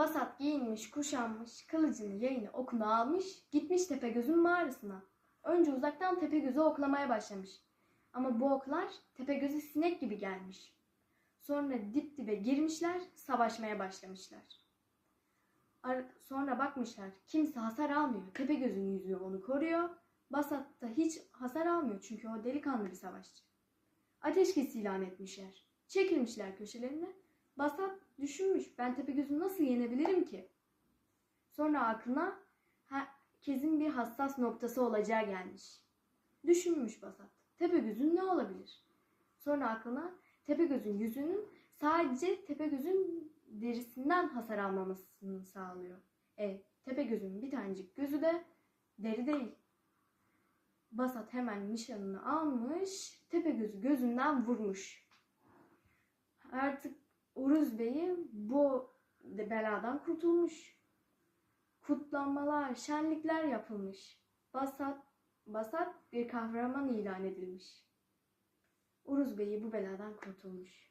Basat giyinmiş, kuşanmış, kılıcını yayını okuna almış, gitmiş Tepegöz'ün mağarasına. Önce uzaktan Tepegöz'ü oklamaya başlamış. Ama bu oklar Tepegöz'e sinek gibi gelmiş. Sonra dip dibe girmişler, savaşmaya başlamışlar. Ar- Sonra bakmışlar, kimse hasar almıyor. Tepegöz'ün yüzüğü onu koruyor. Basat da hiç hasar almıyor çünkü o delikanlı bir savaşçı. Ateşkes ilan etmişler. Çekilmişler köşelerine. Basat düşünmüş ben Tepegöz'ü nasıl yenebilirim ki? Sonra aklına herkesin bir hassas noktası olacağı gelmiş. Düşünmüş Basat. Tepegöz'ün ne olabilir? Sonra aklına Tepegöz'ün yüzünün sadece Tepegöz'ün derisinden hasar almamasını sağlıyor. E, Tepegöz'ün bir tanecik gözü de deri değil. Basat hemen nişanını almış, Tepegöz'ü gözünden vurmuş. Artık Uruz Bey'i bu beladan kurtulmuş. Kutlanmalar, şenlikler yapılmış. Basat, Basat bir kahraman ilan edilmiş. Uruz Bey'i bu beladan kurtulmuş.